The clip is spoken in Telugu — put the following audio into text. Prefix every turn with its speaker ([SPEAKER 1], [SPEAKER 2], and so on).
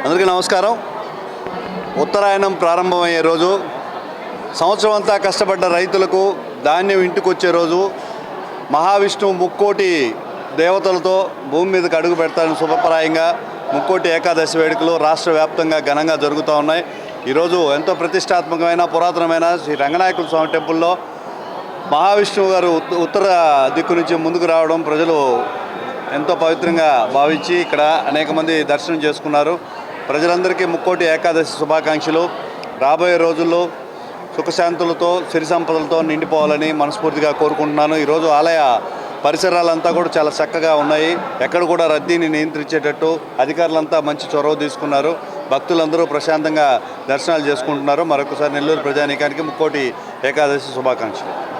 [SPEAKER 1] అందరికీ నమస్కారం. ఉత్తరాయణం ప్రారంభమయ్యే రోజు సంవత్సరం అంతా కష్టపడ్డ రైతులకు ధాన్యం ఇంటికి వచ్చే రోజు మహావిష్ణువు ముక్కోటి దేవతలతో భూమి మీదకి అడుగు పెడతారని శుభప్రాయంగా ముక్కోటి ఏకాదశి వేడుకలు రాష్ట్ర వ్యాప్తంగా ఘనంగా జరుగుతూ ఉన్నాయి. ఈరోజు ఎంతో ప్రతిష్టాత్మకమైన పురాతనమైన శ్రీ రంగనాయకుల స్వామి టెంపుల్లో మహావిష్ణువు గారు ఉత్తర దిక్కు నుంచి ముందుకు రావడం ప్రజలు ఎంతో పవిత్రంగా భావించి ఇక్కడ అనేక మంది దర్శనం చేసుకున్నారు. ప్రజలందరికీ ముక్కోటి ఏకాదశి శుభాకాంక్షలు. రాబోయే రోజుల్లో సుఖశాంతులతో సిరి సంపదలతో నిండిపోవాలని మనస్ఫూర్తిగా కోరుకుంటున్నాను. ఈరోజు ఆలయ పరిసరాలంతా కూడా చాలా చక్కగా ఉన్నాయి. ఎక్కడ కూడా రద్దీని నియంత్రించేటట్టు అధికారులంతా మంచి చొరవ తీసుకున్నారు. భక్తులందరూ ప్రశాంతంగా దర్శనాలు చేసుకుంటున్నారు. మరొకసారి నెల్లూరు ప్రజానీకానికి ముక్కోటి ఏకాదశి శుభాకాంక్షలు.